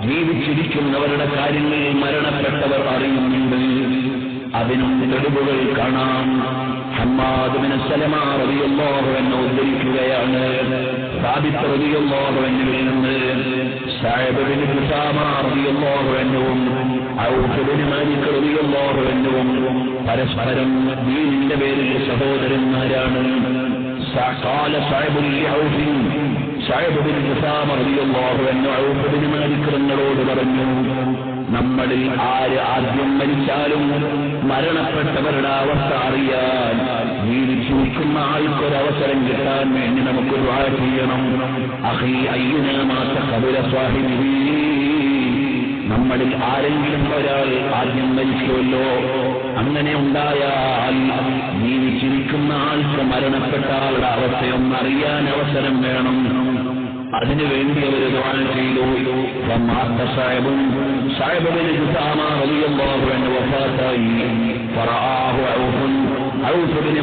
ജീവിച്ചിരിക്കുന്നവരുടെ കാര്യങ്ങൾ മരണപ്പെട്ടവർ അറിയുന്നുണ്ട്. അതിനും തെളിവുകൾ കാണാം. ഹമ്മാദുവിന് സലമാറിയല്ലോഹു എന്നെ ഉദ്ധരിക്കുകയാണ്. സ്ഥാപിത്തറിയല്ലോഹുവിനിൽ നിന്ന് സാഹിബിന് കുസാമാറിയല്ലോഹുവെന്നവും ഔഷധിന് മാനിക്കറിയല്ലോഹുവെന്നവും പരസ്പരം ദീനിന്റെ പേരിൽ സഹോദരന്മാരാണ്. കാല സാഹിബുൽ ഔഫിൻ മാനിക്കറങ്ങളോട് പറഞ്ഞു നമ്മളിൽ ആര് ആദ്യം മരിച്ചാലും മരണപ്പെട്ടവരുടെ അവസ്ഥ അറിയാൻ ജീവിച്ചിരിക്കുന്ന ആൾക്കൊരവസരം കിട്ടാൻ വേണ്ടി നമുക്ക് ചെയ്യണം. നമ്മളിൽ ആരെങ്കിലും ഒരാൾ ആദ്യം മരിച്ചുവല്ലോ അങ്ങനെ ഉണ്ടായാൽ ജീവിച്ചിരിക്കുന്ന ആൾക്ക് മരണപ്പെട്ട ആളുടെ അവസ്ഥയൊന്നറിയാൻ അവസരം വേണം. അതിനുവേണ്ടി അവർ ദാനം ചെയ്തു. സാഹിബിന് അൻഹു വഫാത്തായി. ഔഫിന്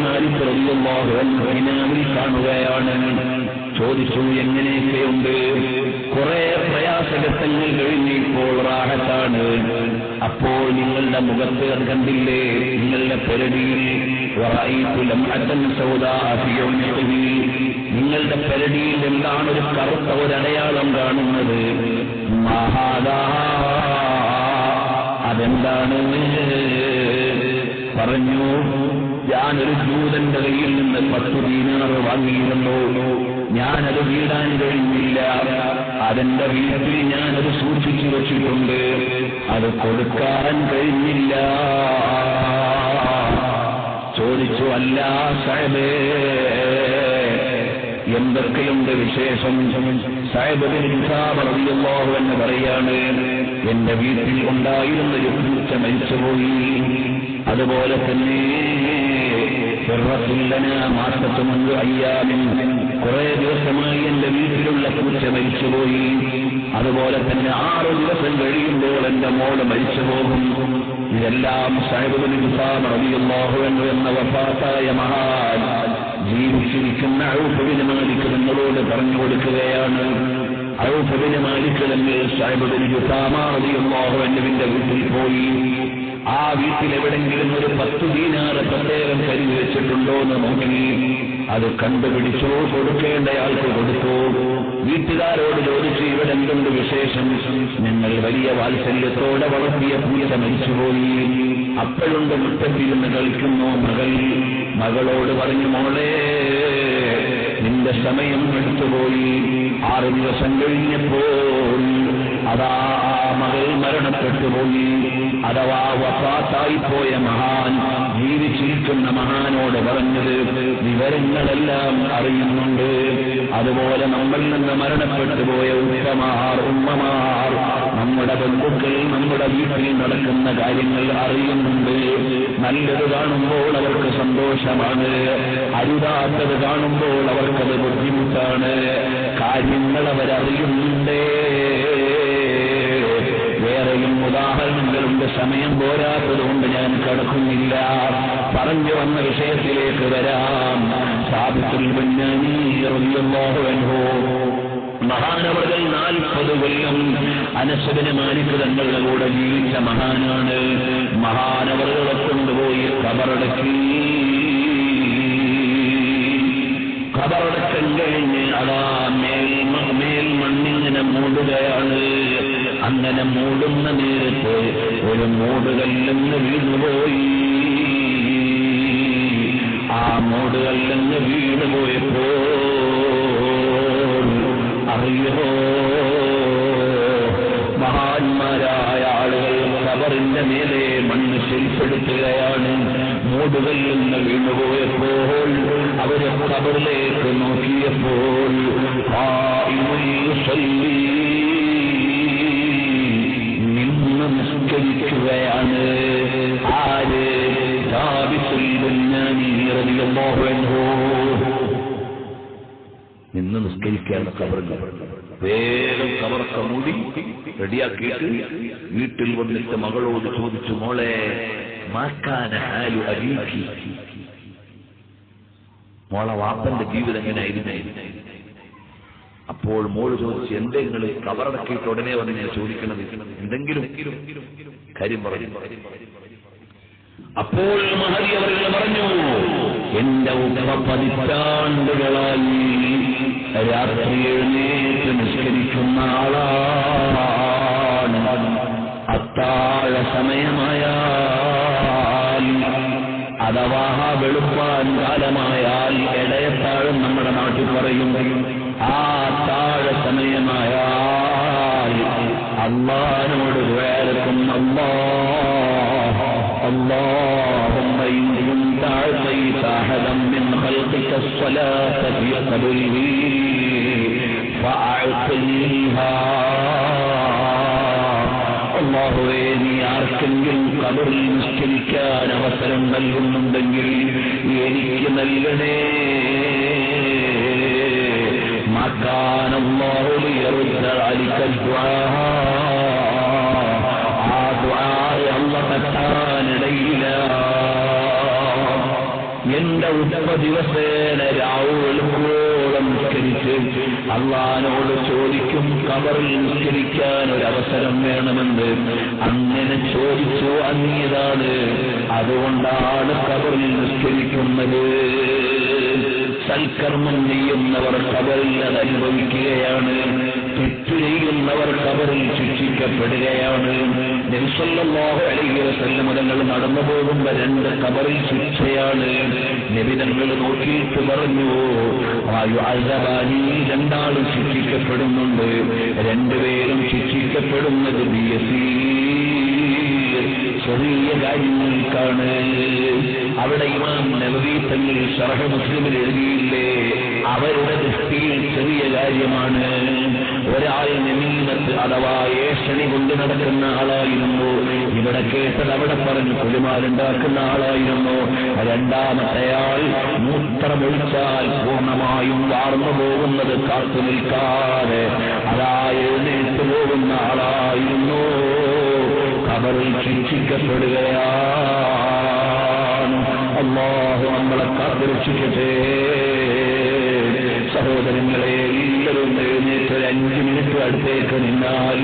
കാണുകയാണ്. ചോദിച്ചു എങ്ങനെയൊക്കെയുണ്ട്? കുറെ പ്രയാസഘട്ടങ്ങൾ കഴിഞ്ഞിപ്പോൾ റാഹത്താണ്. അപ്പോൾ നിങ്ങളുടെ മുഖത്ത് കണ്ടില്ലേ? നിങ്ങളുടെ പെരടിയിൽ നിങ്ങളുടെ പെരടിയിൽ എന്താണ് ഒരു കറുത്ത ഒരടയാളം കാണുന്നത്? മഹാദാ. അതെന്താണ്? പറഞ്ഞു ഞാനൊരു ജൂതന്റെ കയ്യിൽ നിന്ന് പത്ത് ദീനാറ് വാങ്ങിയിരുന്നു. ഞാനത് വീടാൻ കഴിഞ്ഞില്ല. അതെന്റെ വീട്ടിൽ ഞാനത് സൂക്ഷിച്ചു വെച്ചിട്ടുണ്ട്. അത് കൊടുക്കാൻ കഴിഞ്ഞില്ല. ചോദിച്ചു അല്ല സാഹബേ എന്തൊക്കെയുണ്ട് വിശേഷം? സാഹിബിൻസാബറിയല്ലോ എന്ന് പറയാണ് എന്റെ വീട്ടിൽ ഉണ്ടായിരുന്ന ഒരു മരിച്ചുപോയി. അതുപോലെ തന്നെ മാസത്തു മുൻപ് അയ്യാമിൻ കുറെ ദിവസമായി എന്റെ വീട്ടിലുള്ള പൂച്ച മരിച്ചുപോയി. അതുപോലെ തന്നെ ആറ് ദിവസം കഴിയുമ്പോൾ എന്റെ മോൾ മരിച്ചു പോകും ഇതെല്ലാം സാഹിബിൻസാബറിയല്ലോ എന്ന വഫാത്തായ മഹാൻ ജീവിച്ചിരിക്കുന്ന ഔഫബിന് മാലിക്ക് നിങ്ങളോട് പറഞ്ഞു കൊടുക്കുകയാണ് ഔഫബിന് മാലിക്ക് തന്നെ സാഹിബിന് യുസാമാറിയുള്ളോഹുവിന്റെ വീട്ടിൽ പോയി ആ വീട്ടിൽ എവിടെങ്കിലും ഒരു പത്ത് ദീനാറ് പ്രത്യേകം കരുതി വെച്ചിട്ടുണ്ടോ എന്ന് നോക്കി അത് കണ്ടുപിടിച്ചോ കൊടുക്കേണ്ടയാൾക്ക് കൊടുത്തു വീട്ടുകാരോട് ചോദിച്ചു ഇവിടെ എന്തുണ്ട് വിശേഷം ഞങ്ങൾ വലിയ വാത്സല്യത്തോടെ വളർത്തിയ പൂജ മരിച്ചുപോയി അപ്പോഴുണ്ട് മുട്ടത്തിരുന്ന് കളിക്കുന്നു മകൾ മകളോട് പറഞ്ഞു മോളെ നിന്റെ സമയം എടുത്തുപോയി. ആറ് ദിവസം കഴിഞ്ഞപ്പോൾ അതാ മകൾ മരണപ്പെട്ടുപോയി. അഥവാ വസാത്തായിപ്പോയ പോയ മഹാൻ ജീവിച്ചിരിക്കുന്ന മഹാനോട് പറഞ്ഞത് വിവരങ്ങളെല്ലാം അറിയുന്നുണ്ട്. അതുപോലെ നമ്മൾ നിന്ന് മരണപ്പെട്ടു പോയ ഉമ്മമാർ ഉമ്മമാർ നമ്മുടെ ബന്ധുക്കൾ നമ്മുടെ വീട്ടിൽ നടക്കുന്ന കാര്യങ്ങൾ അറിയുന്നുണ്ട്. നല്ലത് കാണുമ്പോൾ അവർക്ക് സന്തോഷമാണ്. അരുതാത്തത് കാണുമ്പോൾ അവർക്കത് ബുദ്ധിമുട്ടാണ്. കാര്യങ്ങൾ അവരറിയുന്നുണ്ടേ. വേറെയും ഉദാഹരണങ്ങളുണ്ട്. സമയം പോരാത്തതുകൊണ്ട് ഞാൻ കടക്കുന്നില്ല. പറഞ്ഞു വന്ന വിഷയത്തിലേക്ക് വരാം. സാബിത്തുൽ മഹാനവകൾ നാൽപ്പത് കൊല്ലം അനശ്വരന് മാലിക് തങ്ങളുടെ കൂടെ ജീവിച്ച മഹാനാണ്. മഹാനവറുകളെ കൊണ്ടുപോയി കബറടക്കി. കബറടക്കം കഴിഞ്ഞ് അതാ മേൽ മേൽ മണ്ണിങ്ങനെ മൂടുകയാണ്. അങ്ങനെ മൂടുന്ന നേരത്ത് ഒരു മൂടുകല്ലെന്ന് വീണുപോയി. ആ മൂടുകല്ലെന്ന് വീണുപോയപ്പോ കബറിന്റെ മേലെ മണ്ണ് ശരിപ്പെടുത്തുകയാണ്. നിന്ന് വീണുപോയപ്പോൾ അവരെ കബറിലേക്ക് നോക്കിയപ്പോൾ നിസ്കരിക്കുകയാണ്. ആര്? നിന്ന് നിസ്കരിക്കുകയാണ് കബറിന് വേഗം കബറൊക്കെ മൂടി റെഡിയാക്കിയിട്ട് വീട്ടിൽ വന്നിട്ട് മകളോട് ചോദിച്ചു മോളെ മാക്കാന ഹാലു മോളെ വാപ്പന്റെ ജീവിതം എങ്ങനെ ആയിരുന്നു അപ്പോൾ മോൾ ചോദിച്ചു എന്തെങ്കിലും കബറടക്കിയിട്ട് ഉടനെ വന്ന് ഞാൻ ചോദിക്കണത്? എന്തെങ്കിലും കാര്യം പറഞ്ഞു. അപ്പോൾ മഹതി അവരെ പറഞ്ഞു എന്റെ ഉപ്പ പതിറ്റാണ്ടുകളായി രാത്രി എഴുന്നേറ്റ് നിഷ്കരിക്കുന്ന ആളാണ് അത്താഴ സമയമായാൽ അഥവാ വെളുപ്പാൻ കാലമായാൽ ഇടയത്താഴം നമ്മുടെ നാട്ടിൽ പറയും ആ താഴ സമയമായാൽ അള്ളാനോട് വേർക്കും അള്ളാ اللهم إن كنت أعطيت أحدا من خلقك الصلاة في قبره فأعطنيها നീ ആർക്കെങ്കിലും നിഷ്കരിക്കാൻ അവസരം നൽകുന്നുണ്ടെങ്കിൽ എനിക്ക് നൽകണേ. മാക്കാൻ എന്റെ ഉത്തമ ദിവസേന നിസ്കരിച്ച് അള്ളഹാനോട് ചോദിക്കും കബറിൽ നിസ്കരിക്കാൻ ഒരു അവസരം വേണമെന്ന്. അങ്ങനെ ചോദിച്ചു അങ്ങിയതാണ് അതുകൊണ്ടാണ് കബറിൽ നിസ്കരിക്കുന്നത്. സൽക്കർമ്മം ചെയ്യുന്നവർ കബറിൽ അത് അനുഭവിക്കുകയാണ് തെറ്റു ചെയ്യുന്നവർ കബറിൽ ശിക്ഷിക്കപ്പെടുകയാണ്. നബിസല്ലാഹു അലൈഹി തങ്ങൾ നടന്നു പോകുമ്പോ രണ്ട് കബറിൽ ശിക്ഷയാണ്. നബിതങ്ങൾ നോക്കിയിട്ട് പറഞ്ഞു അസബാനി രണ്ടാളും ശിക്ഷിക്കപ്പെടുന്നുണ്ട്. രണ്ടുപേരും ശിക്ഷിക്കപ്പെടുന്നത് ബി എസ് ചെറിയ കാര്യങ്ങൾക്കാണ്. അവിടെ ഇമാം നബവി തങ്ങൾ ഷർഹ മുസ്ലിമിൽ എഴുതിയില്ലേ അവരുടെ ദൃഷ്ടിയിൽ ചെറിയ കാര്യമാണ്. ഒരാൾ നമീമത്ത് അഥവാ ഏഷണി കൊണ്ട് നടക്കുന്ന ആളായിരുന്നു. ഇവിടെ കേട്ടത് അവിടെ പറഞ്ഞു കുലുമാലുണ്ടാക്കുന്ന ആളായിരുന്നു. രണ്ടാമത്തെയാൾ മൂത്രമൊഴിച്ചാൽ പൂർണമായും വാർന്നു പോകുന്നത് കാത്തു നിൽക്കാതെ അതാ പോകുന്ന ആളായിരുന്നു. കബറിൽ ശിക്ഷിക്കപ്പെടുകയാണ്. അള്ളാഹു നമ്മളെ കാത്തിരക്ഷിക്കട്ടെ. സഹോദരങ്ങളെ എല്ലാവരും എഴുന്നേറ്റ് ഒരു അഞ്ച് മിനിറ്റ് അടുത്തേക്ക് നിന്നാൽ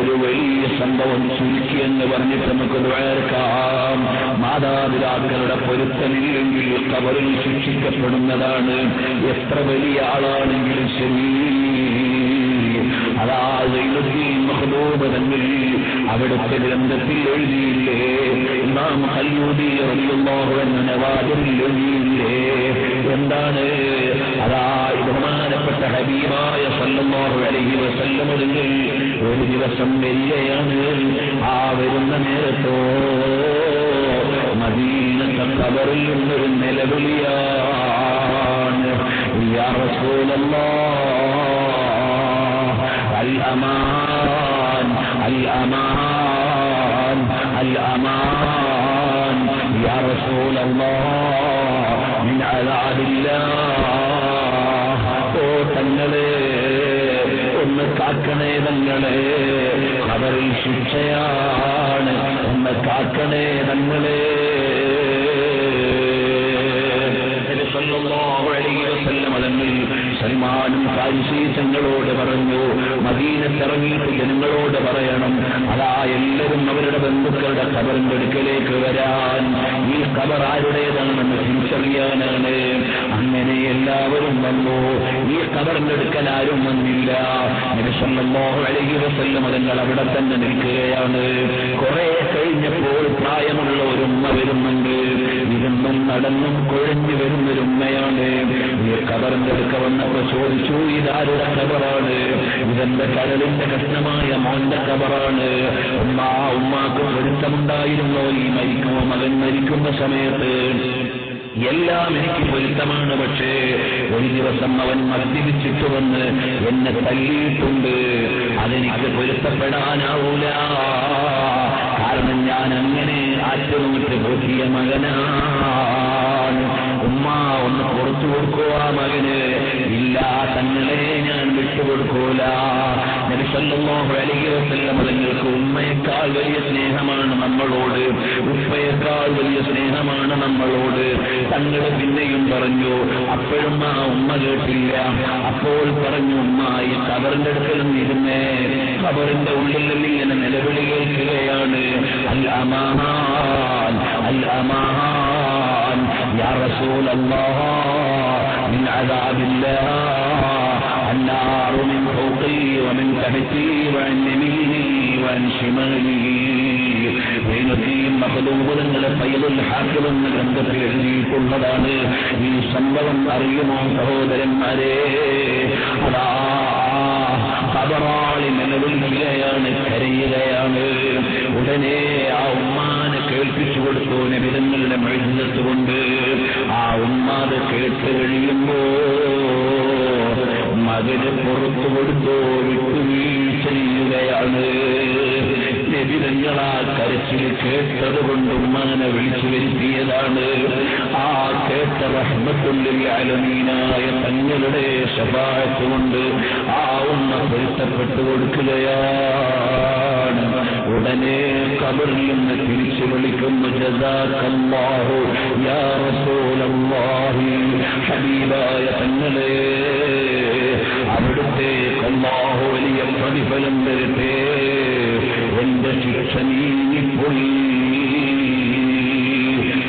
ഒരു വലിയ സംഭവം ചുരുക്കി എന്ന് പറഞ്ഞിട്ട് നമുക്ക് വേർക്കാം മാതാപിതാക്കളുടെ പൊരുത്തമില്ലെങ്കിൽ കവറിൽ ശിക്ഷിക്കപ്പെടുന്നതാണ്. എത്ര വലിയ ആളാണെങ്കിലും ശരി. അതാ മഹബൂബതന്നിൽ അവിടുത്തെ ഗ്രന്ഥത്തിൽ എഴുതിയില്ലേ? നാം ഹല്ലൂതി നവാദിൽ എഴുതിയില്ലേ? എന്താണ്? അതാ ബഹുമാനപ്പെട്ട ഹബീബായ സല്ലല്ലാഹു അലൈഹി വസല്ലം ഒരു ദിവസം വരികയാണ് ആ വരുന്ന നേരത്തോ മദീന കബറിൽ നിന്നൊരു നിലവിളിയാണ്. യാ റസൂലല്ലാഹ് അൽ الأمان الأمان يا رسول الله من عذاب الله ഓ തങ്ങളെ ഒന്ന് കാക്കണേ തങ്ങളെ അവരിൽ ശിക്ഷയാണ് ഒന്ന് കാക്കണേ തങ്ങളെ സൽമാനും ഫാരിസി തങ്ങളോട് പറഞ്ഞു മദീനത്തിറങ്ങിയിട്ട് ജനങ്ങളോട് പറയണം. അതാ എല്ലാവരും അവരുടെ ബന്ധുക്കളുടെ ഖബറിന്റെ അടുക്കലേക്ക് വരാൻ. ഈ ഖബർ ആരുടേതാണെന്ന് തിരിച്ചറിയാനാണ്. അങ്ങനെ എല്ലാവരും വന്നു. ഈ ഖബറിന്റെ അടുക്കൽ ആരും വന്നില്ല. അലൈഹി വസല്ലം തങ്ങൾ അവിടെ തന്നെ നിൽക്കുകയാണ്. കുറെ കഴിഞ്ഞപ്പോൾ പ്രായമുള്ള ഒരു ഉമ്മ വരുന്നുണ്ട്. ഇരുന്നും നടന്നും കുഴഞ്ഞു വരുന്നൊരു ഉമ്മയാണ്. ഈ കബറിന്റെ അടുക്ക വന്നപ്പോ ചോദിച്ചു ഇതാരുടെ കബറാണ് ഇതെന്റെ കടലിന്റെ കഷ്ണമായ മോന്റെ കബറാണ് ഉമ്മ ഉമ്മാക്ക് പൊരുത്തമുണ്ടായിരുന്നോ? ഈ മരിക്കുമോ? മകൻ മരിക്കുന്ന സമയത്ത്. എല്ലാം എനിക്ക് പൊരുത്തമാണ് പക്ഷേ ഒരു ദിവസം അവൻ മദ്യപിച്ചിട്ട് വന്ന് എന്നെ തല്ലിയിട്ടുണ്ട് അതെനിക്ക് പൊരുത്തപ്പെടാനാവൂല. കാരണം ഞാൻ അങ്ങനെ ആറ്റുനോട്ട് നോക്കിയ മകനാണ്. ഉമ്മ ഒന്ന് പുറത്തു കൊടുക്കുക മകന്. ഇല്ല തങ്ങളെ ഞാൻ വിട്ടുകൊടുക്കൂല നബിസല്ലാഹു അലൈഹി വസല്ലം തങ്ങൾക്ക് ഉമ്മയേക്കാൾ വലിയ സ്നേഹമാണ് നമ്മളോട്. ഉപ്പയേക്കാൾ വലിയ സ്നേഹമാണ് നമ്മളോട്. തങ്ങൾ പിന്നെയും പറഞ്ഞു അപ്പോഴും ആ ഉമ്മ കേട്ടില്ല. അപ്പോൾ പറഞ്ഞു ഉമ്മ ഈ കവറിന്റെ അടുക്കലും ഇരുന്നേ. കബറിന്റെ ഉള്ളിൽ നിന്ന് ഇങ്ങനെ നിലവിളി കേൾക്കുകയാണ് അൽ അമാൻ അൽ അമാൻ യാ റസൂൽ من عذاب الله النار من فوقي ومن تحتي وعن يميني وعن شمالي വേനത്തെയും മഹദൂപുരങ്ങളെ പയ്യലുൽ ഹാക്കിൽ എന്ന ഗ്രന്ഥത്തിൽ എഴുതിയിട്ടുള്ളതാണ് ഈ സംഭവം അറിയുമോ സഹോദരന്മാരെ അതാ കബറാളി നിലവിളിക്കുകയാണ് കരയുകയാണ് ഉടനെ ആ ഉമ്മാനെ കേൾപ്പിച്ചു കൊടുത്തു നബിതങ്ങളുടെ മഴിഞ്ഞത്ത് കൊണ്ട്. ആ ഉമ്മാത് കേട്ട് കഴിയുമ്പോ മകന് പുറത്തു കൊടുത്തോ വിട്ടുവീഴ്ച ചെയ്യുകയാണ്. നബിതങ്ങൾ ആ കരച്ചിൽ കേട്ടത് കൊണ്ട് ഉമ്മാനെ വിളിച്ചു വരുത്തിയതാണ്. ആ കേട്ട റഹ്മത്തുള്ളിൽ അലമീനായ തങ്ങളുടെ ശപാഴത്ത് കൊണ്ട് ആ ഉമ്മ പൊരുത്തപ്പെട്ടു കൊടുക്കുകയാണ്. ഉടനെ കബറിൽ നിന്ന് തിരിച്ചു വിളിക്കുന്നു. റസൂലല്ലാഹി ഹബീബായ തങ്ങളെ അവിടുത്തെ അല്ലാഹു വലിയ പ്രതിഫലം തരട്ടെ. عند التميم كل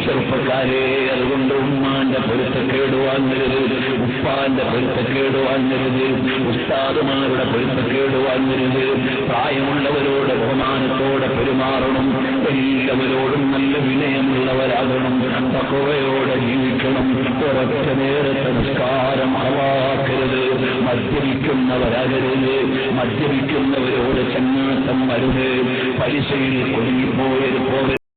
ചെറുപ്പക്കാരെ അതുകൊണ്ട് ഉമ്മാന്റെ പൊരുത്തക്കേട് വാങ്ങരുത് ഉപ്പാന്റെ പൊരുത്തക്കേട് വാങ്ങരുത് ഉസ്താദുമാരുടെ പൊരുത്തക്കേട് വാങ്ങരുത്. പ്രായമുള്ളവരോട് ബഹുമാനത്തോടെ പെരുമാറണം എല്ലാവരോടും നല്ല വിനയമുള്ളവരാകണം തക്കവയോടെ ജീവിക്കണം കുറച്ച നേരത്തെ നിസ്കാരം അവാക്കരുത് മദ്യപിക്കുന്നവരാകരുത് മദ്യപിക്കുന്നവരോട് ചങ്ങാത്തം വരുത് പലിശയിൽ കുടുങ്ങിപ്പോയത് പോലെ